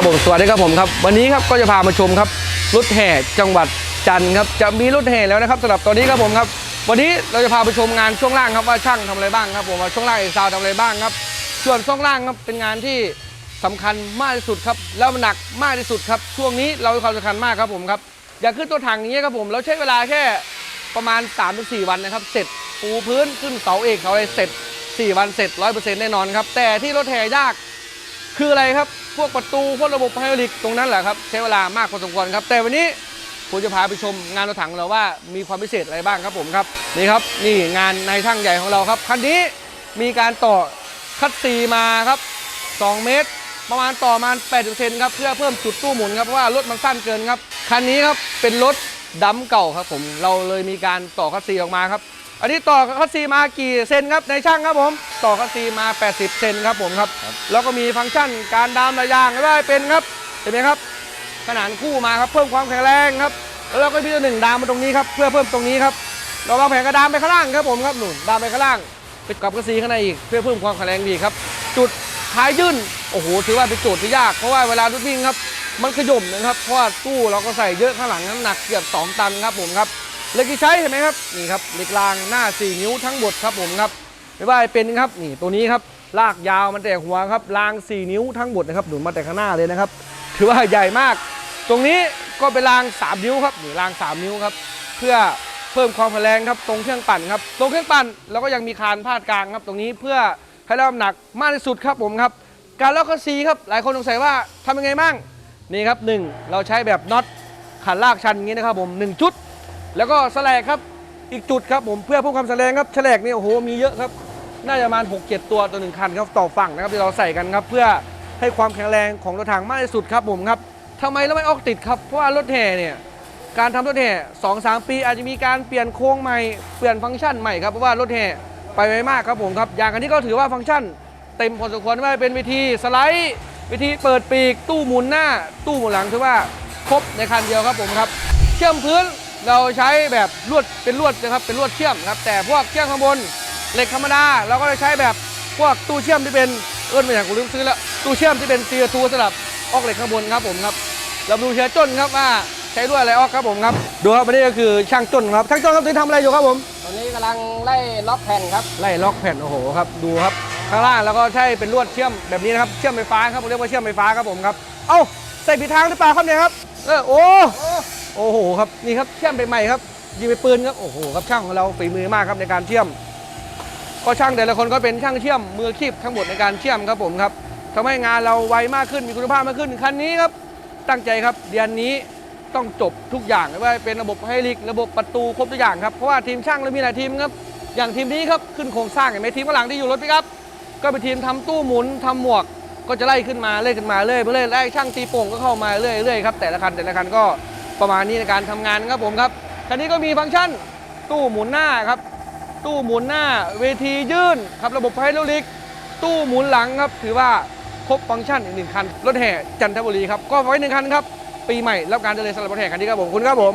ครับผมสวัสดีครับผมครับ วันนี้ครับก็จะพามาชมครับรถแห่จังหวัดจันทร์ครับจะมีรถแห่แล้วนะครับสำหรับตอนนี้ครับผมครับ วันนี้เราจะพาไปชมงานช่วงล่างครับว่าช่างทำอะไรบ้างครับผมว่าช่วงล่างเอกซาวทำอะไรบ้างครับ ส่วนช่วงล่างครับเป็นงานที่สำคัญมากที่สุดครับแล้วมันหนักมากที่สุดครับ ช่วงนี้เราให้ความสำคัญมากครับผมครับอย่าขึ้นตัวถังอย่างเงี้ยครับผมเราใช้เวลาแค่ประมาณ 3-4 วันนะครับ เสร็จปูพื้นขึ้นเสาเอกเสาอะไรเสร็จ 4 วันเสร็จ100%แน่นอนครับแต่ที่รถแห่ยากคืออะไรครับ พวกประตูพวกระบบไฮดรอลิกตรงนั้นแหละครับใช้เวลามากพอสมควรครับ แต่วันนี้ผมจะพาไปชมงานรถถังเราว่ามีความพิเศษอะไรบ้างครับผมครับนี่ครับนี่งานในช่างใหญ่ของเราครับคันนี้มีการต่อคัดซีมาครับ 2 เมตร ประมาณต่อประมาณ8เซนครับเพื่อเพิ่มจุดตู้หมุนครับเพราะว่ารถมันสั้นเกินครับคันนี้ครับเป็นรถดัมเก่าครับผมเราเลยมีการต่อคัดซีออกมาครับ อันนี้ต่อคัดซีมากี่เซนครับในช่างครับผม ต่อคัดซีมา 80 เซนครับผมครับ แล้วก็มีฟังก์ชันการดามระยางไม่ว่าจะเป็นครับ เห็นไหมครับ ขนานคู่มาครับเพิ่มความแข็งแรงครับ แล้วเราก็มีตัวหนึ่งดามมาตรงนี้ครับเพื่อเพิ่มตรงนี้ครับ เราวางแผนกระดามไปข้างล่างครับผมครับหนุนดามไปข้างล่างไปกับกระซีข้างในอีกเพื่อเพิ่มความแข็งแรงดีครับ จุดท้ายยื่นโอ้โหถือว่าเป็นโจทย์ที่ยากเพราะว่าเวลารถวิ่งครับมันขย่มนะครับเพราะว่าตู้เราก็ใส่เยอะข้างหลังน้ำหนักเกือบ 2 ตันครับผมครับ เหล็กที่ใช้เห็นไหมครับนี่ครับเหล็กรางหน้า 4 นิ้วทั้งหมดครับผมครับไม่ว่าจะเป็นครับนี่ตัวนี้ครับลากยาวมันแต่หัวครับราง 4 นิ้วทั้งหมดนะครับหนุนมาแต่ข้างหน้าเลยนะครับ ถือว่าใหญ่มาก ตรงนี้ก็เป็นราง 3 นิ้วครับนี่ราง 3 นิ้วครับเพื่อเพิ่มความแข็งแรงครับตรงเครื่องปั่นครับตรงเครื่องปั่นเราก็ยังมีคานพาดกลางครับ ตรงนี้เพื่อให้รับน้ำหนักมากที่สุดครับผมครับการล็อกคัสซีครับหลายคนสงสัยว่าทำยังไงบ้างนี่ครับหนึ่งเราใช้แบบน็อตขันลากชันอย่างนี้นะครับผมหนึ่งชุด แล้วก็แสลกครับอีกจุดครับผมเพื่อเพิ่มความแข็งแรงครับแฉลกนี่โอ้โหมีเยอะครับ น่าจะประมาณ 6 7 ตัวต่อหนึ่งคันครับต่อฝั่งนะครับที่เราใส่กันครับ เพื่อให้ความแข็งแรงของรถถังมากที่สุดครับผมครับทำไมเราไม่ออกติดครับเพราะว่ารถแห่เนี่ยการทำรถแห่สองสามปีอาจจะมีการเปลี่ยนโค้งใหม่เปลี่ยนฟังก์ชันใหม่ครับเพราะว่ารถแห่ไปไวมากครับผมครับอย่างอันนี้ก็ถือว่าฟังก์ชัน เต็มพอสมควรว่าเป็นวิธีสไลด์วิธีเปิดปีกตู้หมุนหน้า ตู้หมุนหลังถือว่าครบในคันเดียวครับผมครับ เชื่อมพื้น เราใช้แบบลวดเป็นลวดนะครับเป็นลวดเชื่อมครับแต่พวกเชื่อมข้างบนเหล็กธรรมดาเราก็จะใช้แบบพวกตู้เชื่อมที่เป็นเอื้อนไปอย่างกูลืมซื้อแล้วตู้เชื่อมที่เป็นซีทูสำหรับออกเหล็กข้างบนครับผมครับเราดูเชื้อจนครับว่าใช้ด้วยอะไรออกครับผมครับดูครับอันนี้ก็คือช่างจนครับช่างจนครับที่ทำอะไรอยู่ครับผมตอนนี้กำลังไล่ล็อกแผ่นครับไล่ล็อกแผ่นโอ้โหครับดูครับข้างล่างแล้วก็ใช้เป็นลวดเชื่อมแบบนี้นะครับเชื่อมไฟฟ้าครับเรียกว่าเชื่อมไฟฟ้าครับผมครับเอ้าใส่ผิดทางหรือเปล่าครับเนี่ยครับเออโอ้ โอ้โหครับนี่ครับเชื่อมไปใหม่ครับยิงไปปืนครับโอ้โหครับช่างของเราฝีมือมากครับในการเชื่อมก็ช่างแต่ละคนก็เป็นช่างเชื่อมมือคีบทั้งหมดในการเชื่อมครับผมครับทำให้งานเราไวมากขึ้นมีคุณภาพมากขึ้นคันนี้ครับตั้งใจครับเดือนนี้ต้องจบทุกอย่างไม่ว่าเป็นระบบไฮรอลิกระบบประตูครบทุกอย่างครับเพราะว่าทีมช่างเรามีหลายทีมครับอย่างทีมนี้ครับขึ้นโครงสร้างเห็นไหมทีมข้างหลังที่อยู่รถปิกอัพก็เป็นทีมทำตู้หมุนทำหมวก ก็จะไล่ขึ้นมาเรื่อยขึ้นมาเรื่อยไปเรื่อยไล่ช่างตีโป่งก็เข้ามาเรื่อยเรื่อยครับแต่ละคันแต่ละคันก็ ประมาณนี้ในการทำงานครับผมครับคันนี้ก็มีฟังก์ชันตู้หมุนหน้าครับ ตู้หมุนหน้าเวทียื่นครับระบบไฮดรอลิก ตู้หมุนหลังครับ ถือว่าครบฟังก์ชันอีกหนึ่งคันรถแห่จันทบุรีครับก็ไว้หนึ่งคันครับ ปีใหม่รับการเดินเลยสำหรับรถแห่คันนี้ครับผมขอบคุณครับผม